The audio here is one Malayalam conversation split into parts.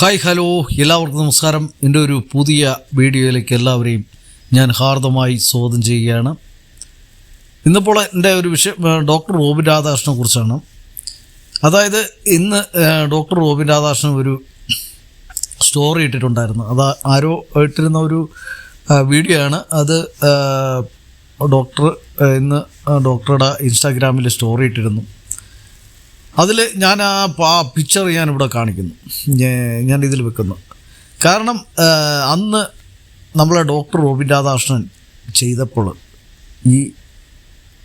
Hi hello. എല്ലാവർക്കും നമസ്കാരം. എന്റെ ഒരു പുതിയ വീഡിയോയിലേക്ക് എല്ലാവരെയും ഞാൻ ഹാർദമായി സ്വാഗതം ചെയ്യുകയാണ്. ഇന്നിപ്പോൾ എന്റെ ഒരു വിഷയം ഡോക്ടർ റോബിൻ രാധാകൃഷ്ണനെ കുറിച്ചാണ്. അതായത് ഇന്ന് ഡോക്ടർ റോബിൻ രാധാകൃഷ്ണൻ ഒരു സ്റ്റോറി ഇട്ടിട്ടുണ്ടായിരുന്നു. അത് ആരോ ഇട്ടിരുന്ന ഒരു വീഡിയോ ആണ്. അത് ഡോക്ടർ ഇന്ന് ഡോക്ടറുടെ ഇൻസ്റ്റാഗ്രാമിൽ സ്റ്റോറി ഇട്ടിരുന്നു. അതിൽ ഞാൻ ആ പിക്ചർ ഞാനിവിടെ കാണിക്കുന്നു. ഞാൻ ഇതിൽ വെക്കുന്നു. കാരണം അന്ന് നമ്മളെ ഡോക്ടർ റോബിൻ രാധാകൃഷ്ണൻ ചെയ്തപ്പോൾ ഈ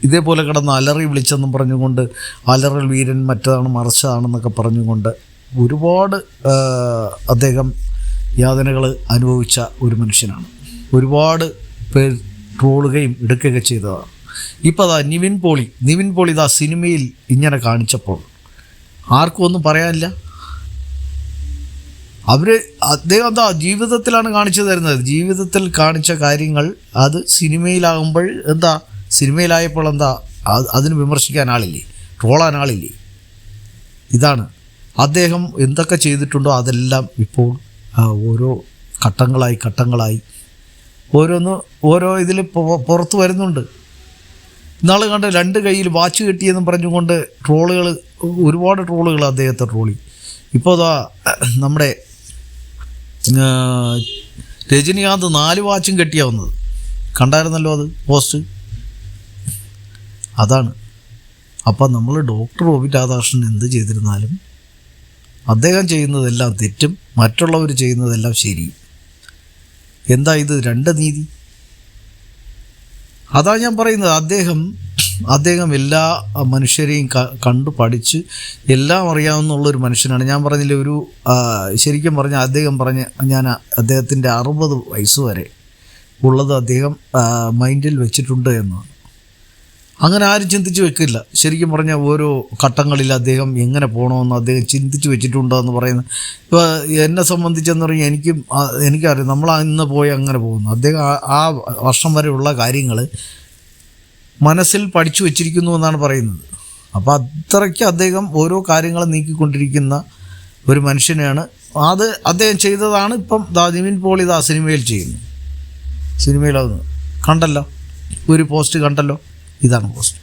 ഇതേപോലെ കിടന്ന് അലറി വിളിച്ചെന്നും പറഞ്ഞുകൊണ്ട് അലറൽ വീരൻ മറ്റതാണ് മറിച്ചതാണെന്നൊക്കെ പറഞ്ഞുകൊണ്ട് ഒരുപാട് അദ്ദേഹം യാതനകൾ അനുഭവിച്ച ഒരു മനുഷ്യനാണ്. ഒരുപാട് പേർ ട്രോളുകയും എടുക്കുകയൊക്കെ ചെയ്തതാണ്. ഇപ്പോൾ അതാ നിവിൻ പോളി നിവിൻ പോളി ഇതാ സിനിമയിൽ ഇങ്ങനെ കാണിച്ചപ്പോൾ ആർക്കും ഒന്നും പറയാനില്ല. അവർ അദ്ദേഹം എന്താ ജീവിതത്തിലാണ് കാണിച്ചു തരുന്നത്. ജീവിതത്തിൽ കാണിച്ച കാര്യങ്ങൾ അത് സിനിമയിലാകുമ്പോൾ എന്താ സിനിമയിലായപ്പോൾ എന്താ അത് അതിന് വിമർശിക്കാൻ ആളില്ലേ ട്രോളാൻ ആളില്ലേ. ഇതാണ്. അദ്ദേഹം എന്തൊക്കെ ചെയ്തിട്ടുണ്ടോ അതെല്ലാം ഇപ്പോൾ ഓരോ ഘട്ടങ്ങളായി ഘട്ടങ്ങളായി ഓരോന്ന് ഓരോ ഇതിൽ പുറത്ത് വരുന്നുണ്ട്. ഇന്നാൾ കണ്ട് രണ്ട് കയ്യിൽ വാച്ച് കെട്ടിയെന്നും പറഞ്ഞുകൊണ്ട് ട്രോളുകൾ ഒരുപാട് ട്രോളുകൾ അദ്ദേഹത്തെ ട്രോളി. ഇപ്പോൾ അതാ നമ്മുടെ രജനികാന്ത് നാല് വാച്ചും കെട്ടിയാവുന്നത് കണ്ടായിരുന്നല്ലോ അത് പോസ്റ്റ്? അതാണ്. അപ്പം നമ്മൾ ഡോക്ടർ റോബി രാധാകൃഷ്ണൻ എന്ത് ചെയ്തിരുന്നാലും അദ്ദേഹം ചെയ്യുന്നതെല്ലാം തെറ്റും മറ്റുള്ളവർ ചെയ്യുന്നതെല്ലാം ശരിയും എന്താ ഇത് രണ്ട് നീതി? അതാ ഞാൻ പറയുന്നത്. അദ്ദേഹം അദ്ദേഹം എല്ലാ മനുഷ്യരെയും കണ്ടു പഠിച്ച് എല്ലാം അറിയാവുന്ന ഒരു മനുഷ്യനാണ്. ഞാൻ പറഞ്ഞില്ല ഒരു ശരിക്കും പറഞ്ഞാൽ അദ്ദേഹം പറഞ്ഞ ഞാൻ അദ്ദേഹത്തിന്റെ അറുപത് വയസ്സ് വരെ ഉള്ളത് അദ്ദേഹം മൈൻഡിൽ വെച്ചിട്ടുണ്ട് എന്നാണ് അങ്ങനെ ആരും ചിന്തിച്ച് വെക്കില്ല. ശരിക്കും പറഞ്ഞാൽ ഓരോ ഘട്ടങ്ങളിൽ അദ്ദേഹം എങ്ങനെ പോകണമെന്ന് അദ്ദേഹം ചിന്തിച്ച് വെച്ചിട്ടുണ്ടോ എന്ന് പറയുന്നത് ഇപ്പോൾ എന്നെ സംബന്ധിച്ചെന്ന് പറഞ്ഞാൽ എനിക്കും എനിക്കറിയാം. നമ്മൾ ഇന്ന് പോയി അങ്ങനെ പോകുന്നു. അദ്ദേഹം ആ- വർഷം വരെയുള്ള കാര്യങ്ങൾ മനസ്സിൽ പഠിച്ചു വെച്ചിരിക്കുന്നു എന്നാണ് പറയുന്നത്. അപ്പോൾ അത്രയ്ക്ക് അദ്ദേഹം ഓരോ കാര്യങ്ങൾ നീക്കിക്കൊണ്ടിരിക്കുന്ന ഒരു മനുഷ്യനെയാണ്. അത് അദ്ദേഹം ചെയ്തതാണ് ഇപ്പം ദാ പോൾ ഇത് ആ സിനിമയിൽ ചെയ്യുന്നു സിനിമയിലാവുന്നു കണ്ടല്ലോ? ഒരു പോസ്റ്റ് കണ്ടല്ലോ? ഇതാണ് പോസ്റ്റ്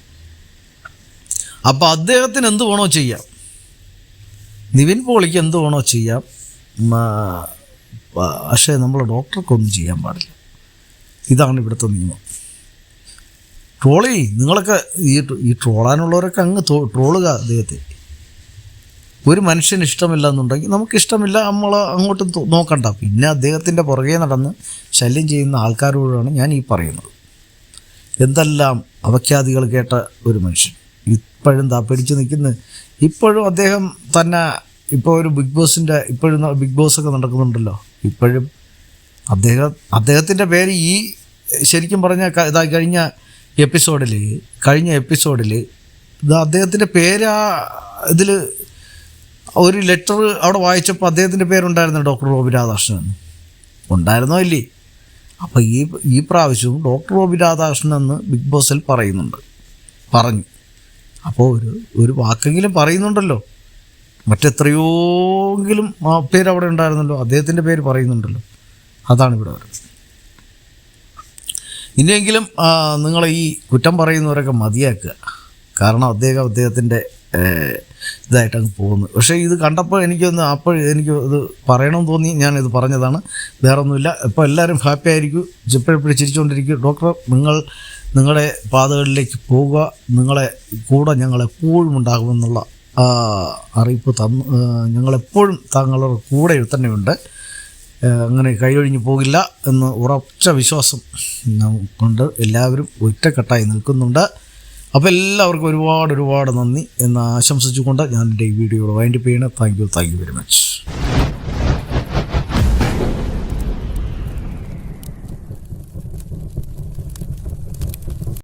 അപ്പോൾ അദ്ദേഹത്തിന് എന്ത് വേണോ ചെയ്യാം. നിവിൻ പോളിക്ക് എന്ത് വേണോ ചെയ്യാം. പക്ഷേ നമ്മൾ ഡോക്ടർക്കൊന്നും ചെയ്യാൻ പാടില്ല. ഇതാണ് ഇവിടുത്തെ നിയമം. ട്രോളി നിങ്ങളൊക്കെ ഈ ഈ ട്രോളാനുള്ളവരൊക്കെ അങ്ങ് ട്രോളുക അദ്ദേഹത്തെ. ഒരു മനുഷ്യന് ഇഷ്ടമില്ല എന്നുണ്ടെങ്കിൽ നമുക്ക് ഇഷ്ടമില്ല നമ്മൾ അങ്ങോട്ട് നോക്കണ്ട. പിന്നെ അദ്ദേഹത്തിന്റെ പുറകെ നടന്ന് ശല്യം ചെയ്യുന്ന ആൾക്കാരോടാണ് ഞാൻ ഈ പറയുന്നത്. എന്തെല്ലാം അവഖ്യാതികൾ കേട്ട ഒരു മനുഷ്യൻ. ഇപ്പോഴും താ പിടിച്ചു നിൽക്കുന്ന. ഇപ്പോഴും അദ്ദേഹം തന്നെ ഇപ്പോൾ ഒരു ബിഗ് ബോസിന്റെ ഇപ്പോഴും ബിഗ് ബോസ് ഒക്കെ നടക്കുന്നുണ്ടല്ലോ. ഇപ്പോഴും അദ്ദേഹം അദ്ദേഹത്തിന്റെ പേര് ഈ ശരിക്കും പറഞ്ഞ ഇതാ കഴിഞ്ഞ എപ്പിസോഡിൽ കഴിഞ്ഞ എപ്പിസോഡിൽ ഇത് അദ്ദേഹത്തിന്റെ പേര് ആ ഇതിൽ ഒരു ലെറ്റർ അവിടെ വായിച്ചപ്പോൾ അദ്ദേഹത്തിന്റെ പേരുണ്ടായിരുന്നു ഡോക്ടർ റോബി രാധാകൃഷ്ണൻ. ഉണ്ടായിരുന്നോ ഇല്ലേ? അപ്പോൾ ഈ ഈ പ്രാവശ്യവും ഡോക്ടർ റോബി രാധാകൃഷ്ണൻ എന്ന് ബിഗ് ബോസിൽ പറയുന്നുണ്ട്. പറഞ്ഞു. അപ്പോൾ ഒരു ഒരു വാക്കെങ്കിലും പറയുന്നുണ്ടല്ലോ. മറ്റെത്രയോങ്കിലും ആ പേര് അവിടെ ഉണ്ടായിരുന്നല്ലോ. അദ്ദേഹത്തിന്റെ പേര് പറയുന്നുണ്ടല്ലോ. അതാണ് ഇവിടെ വരുന്നത്. ഇനിയെങ്കിലും നിങ്ങളെ ഈ കുറ്റം പറയുന്നവരൊക്കെ മതിയാക്കുക. കാരണം അദ്ദേഹം അദ്ദേഹത്തിന്റെ ഇതായിട്ട് അങ്ങ് പോകുന്നു. പക്ഷേ ഇത് കണ്ടപ്പോൾ എനിക്കൊന്ന് അപ്പോൾ എനിക്ക് ഇത് പറയണമെന്ന് തോന്നി. ഞാനിത് പറഞ്ഞതാണ്. വേറെ ഒന്നുമില്ല ഇപ്പോൾ എല്ലാവരും ഹാപ്പി ആയിരിക്കും. എപ്പോഴെപ്പോഴും ചിരിച്ചുകൊണ്ടിരിക്കും. ഡോക്ടർ നിങ്ങൾ നിങ്ങളുടെ പാതകളിലേക്ക് പോവുക നിങ്ങളെ കൂടെ ഞങ്ങൾ എപ്പോഴും ഉണ്ടാകുമെന്നുള്ള അറിയിപ്പ് തന്നു. ഞങ്ങളെപ്പോഴും താങ്കളുടെ കൂടെ തന്നെയുണ്ട്. അങ്ങനെ കൈയൊഴിഞ്ഞു പോകില്ല എന്ന് ഉറച്ച വിശ്വാസം കൊണ്ട് എല്ലാവരും ഒറ്റക്കെട്ടായി നിൽക്കുന്നുണ്ട്. അപ്പോൾ എല്ലാവർക്കും ഒരുപാട് ഒരുപാട് നന്ദി എന്ന് ആശംസിച്ചുകൊണ്ട് ഞാൻ എന്റെ ഈ വീഡിയോ വൈൻഡപ്പ് ചെയ്യണം. Thank you thank you very much